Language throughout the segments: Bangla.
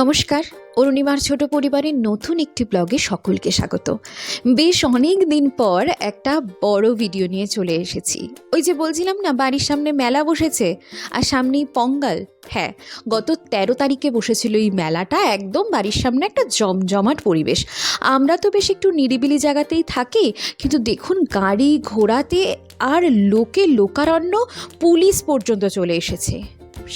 নমস্কার, অরুণিমার ছোট পরিবারের নতুন একটি ব্লগে সকলকে স্বাগত। বেশ অনেক দিন পর একটা বড় ভিডিও নিয়ে চলে এসেছি। ওই যে বলছিলাম না, বাড়ির সামনে মেলা বসেছে আর সামনেই পঙ্গাল। হ্যাঁ গত তেরো তারিখে বসেছিল এই মেলাটা, একদম বাড়ির সামনে একটা জমজমাট পরিবেশ। আমরা তো বেশ একটু নিরিবিলি জায়গাতেই থাকি, কিন্তু দেখুন গাড়ি ঘোড়াতে আর লোকে লোকারণ্য পুলিশ পর্যন্ত চলে এসেছে।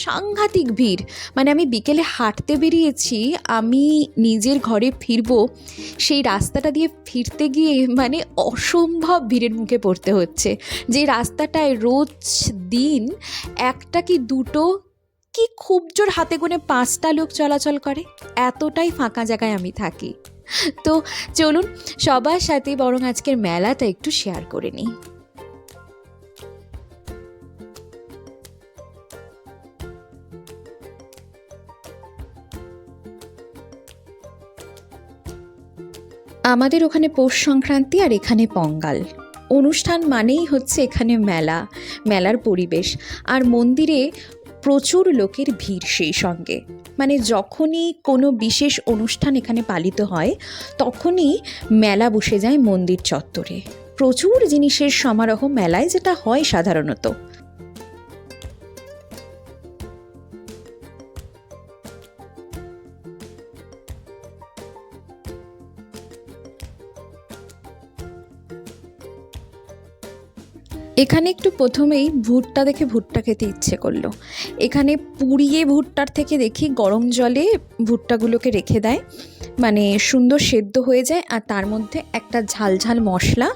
সাংঘাতিক ভিড়। মানে আমি বিকেলে হাঁটতে বেরিয়েছি, আমি নিজের ঘরে ফিরবো, সেই রাস্তাটা দিয়ে ফিরতে গিয়ে মানে অসম্ভব ভিড়ের মুখে পড়তে হচ্ছে। যে রাস্তাটায় রোজ দিন একটা কি দুটো, কি খুব জোর হাতে গুনে পাঁচটা লোক চলাচল করে, এতটাই ফাঁকা জায়গায় আমি থাকি। তো চলুন, সবার সাথে বরং আজকের মেলাটা একটু শেয়ার করে নিই। আমাদের ওখানে পৌষ সংক্রান্তি আর এখানে পঙ্গাল। অনুষ্ঠান মানেই হচ্ছে এখানে মেলা, মেলার পরিবেশ। আর মন্দিরে প্রচুর লোকের ভিড় সেই সঙ্গে। মানে যখনই কোনো বিশেষ অনুষ্ঠান এখানে পালিত হয়, তখনই মেলা বসে যায় মন্দির চত্বরে। প্রচুর জিনিসের সমারোহ মেলায় যেটা হয় সাধারণত। এখানে একটু প্রথমেই ভুট্টা দেখে ভুট্টা খেতে ইচ্ছে করল। এখানে পুড়িয়ে ভুট্টার থেকে দেখি গরম জলে ভুট্টাগুলোকে রেখে দেয়। মানে সুন্দর সেদ্ধ হয়ে যায় আর তার মধ্যে একটা ঝাল ঝাল মশলা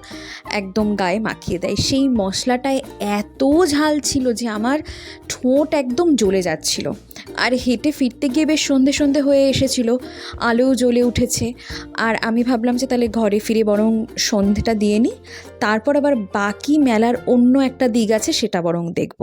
একদম গায়ে মাখিয়ে দেয়। সেই মশলাটায় এত ঝাল ছিল যে আমার ঠোঁট একদম জ্বলে যাচ্ছিল। আর হেঁটে ফিরতে গিয়ে বেশ সন্ধে সন্ধে হয়ে এসেছিল, আলোও জ্বলে উঠেছে। আর আমি ভাবলাম যে তাহলে ঘরে ফিরে বরং সন্ধেটা দিয়ে নিই। তারপর আবার বাকি মেলার অন্য একটা দিক আছে, সেটা বরং দেখব।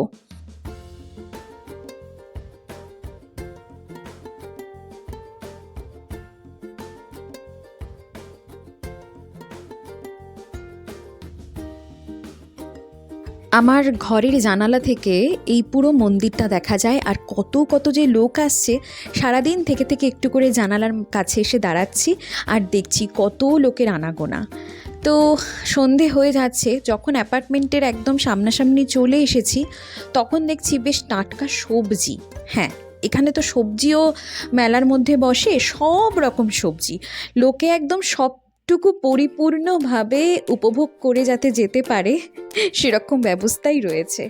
আমার ঘরের জানালা থেকে এই পুরো মন্দিরটা দেখা যায়, আর কত কত যে লোক আসছে, সারাদিন থেকে থেকে একটু করে জানালার কাছে এসে দাঁড়াচ্ছি, আর দেখছি কত লোকের আনাগোনা। তো সন্ধে হয়ে যাচ্ছে, যখন অ্যাপার্টমেন্টের একদম সামনাসামনি চলে এসেছি, তখন দেখছি বেশ টাটকা সবজি। হ্যাঁ এখানে তো সবজিও মেলার মধ্যে বসে, সব রকম সবজি। লোকে একদম সবটুকু পরিপূর্ণভাবে উপভোগ করে যাতে যেতে পারে, সেরকম ব্যবস্থাই রয়েছে।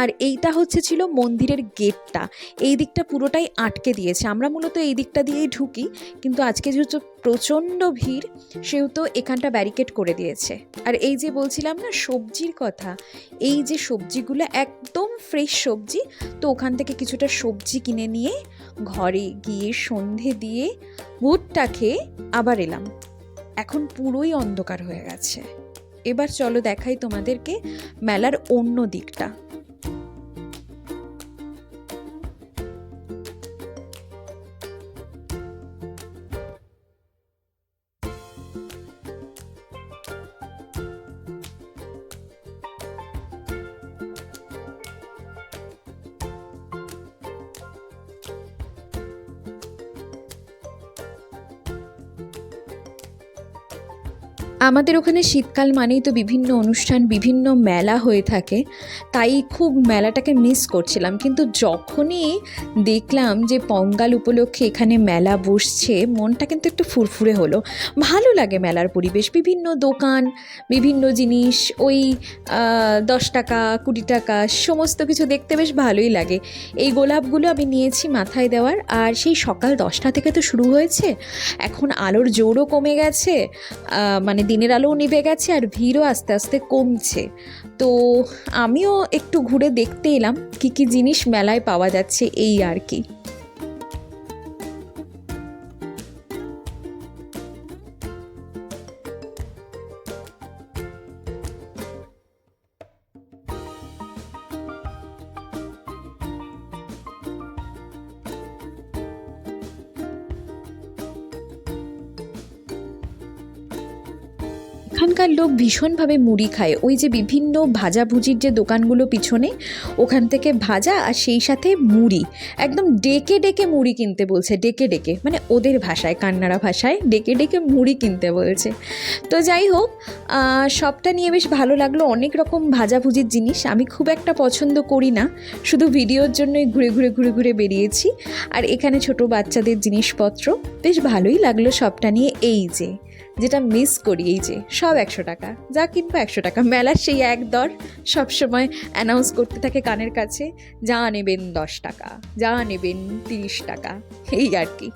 আর এইটা হচ্ছে ছিল মন্দিরের গেটটা। এই দিকটা পুরোটাই আটকে দিয়েছে। আমরা মূলত এই দিকটা দিয়েই ঢুকি, কিন্তু আজকে যেহেতু প্রচণ্ড ভিড়, সেহেতু এখানটা ব্যারিকেড করে দিয়েছে। আর এই যে বলছিলাম না, সবজির কথা, এই যে সবজিগুলো একদম ফ্রেশ সবজি, তো ওখান থেকে কিছুটা সবজি কিনে নিয়ে ঘরে গিয়ে সন্ধে দিয়ে ভুট্টা খেয়ে আবার এলাম। এখন পুরোই অন্ধকার হয়ে গেছে। এবার চলো দেখাই তোমাদেরকে মেলার অন্য দিকটা। আমাদের ওখানে শীতকাল মানেই তো বিভিন্ন অনুষ্ঠান, বিভিন্ন মেলা হয়ে থাকে। তাই খুব মেলাটাকে মিস করছিলাম। কিন্তু যখনই দেখলাম যে পঙ্গাল উপলক্ষে এখানে মেলা বসছে, মনটা কিন্তু একটু ফুরফুরে হলো। ভালো লাগে মেলার পরিবেশ। বিভিন্ন দোকান, বিভিন্ন জিনিস, ওই দশ টাকা, কুড়ি টাকা, সমস্ত কিছু দেখতে বেশ ভালোই লাগে। এই গোলাপগুলো আমি নিয়েছি মাথায় দেওয়ার। আর সেই সকাল দশটা থেকে তো শুরু হয়েছে। এখন আলোর জোরও কমে গেছে। মানে দিনের আলোও নিভে গেছে আর ভিড়ও আস্তে আস্তে কমছে। তো আমিও একটু ঘুরে দেখতে এলাম কী কী জিনিস মেলায় পাওয়া যাচ্ছে এই আর কি। এখানকার লোক ভীষণভাবে মুড়ি খায়। ওই যে বিভিন্ন ভাজাভুজির যে দোকানগুলো পিছনে, ওখান থেকে ভাজা আর সেই সাথে মুড়ি। একদম ডেকে ডেকে মুড়ি কিনতে বলছে, ডেকে ডেকে। মানে ওদের ভাষায়, কান্নাড়া ভাষায় ডেকে ডেকে মুড়ি কিনতে বলছে। তো যাই হোক সবটা নিয়ে বেশ ভালো লাগল। অনেক রকম ভাজাভুজির জিনিস। আমি খুব একটা পছন্দ করি না। শুধু ভিডিওর জন্যই ঘুরে ঘুরে ঘুরে ঘুরে বেরিয়েছি। আর এখানে ছোট বাচ্চাদের জিনিসপত্র। বেশ ভালোই লাগল সবটা নিয়ে। এই যে, যেটা মিস করি, এই যে, সব একশো টাকা। যা কিনবো একশো টাকা। মেলার সেই এক দর সবসময় অ্যানাউন্স করতে থাকে কানের কাছে, যা নেবেন দশ টাকা, যা নেবেন তিরিশ টাকা। এই আর কি।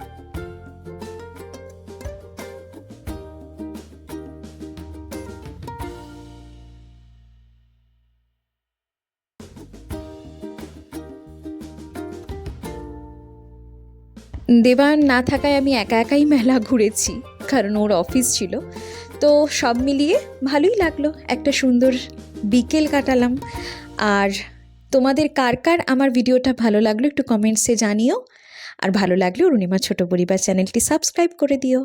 দেবান না থাকায় আমি একা একাই মেলা ঘুরেছি, কারণ ওর অফিস ছিল। তো সব মিলিয়ে ভালোই লাগল। একটা সুন্দর বিকেল কাটালাম। আর তোমাদের কার কার আমার ভিডিওটা ভালো লাগল একটু কমেন্টসে জানিও। আর ভালো লাগলে অরুণিমা ছোট পরিবার চ্যানেলটি সাবস্ক্রাইব করে দিও।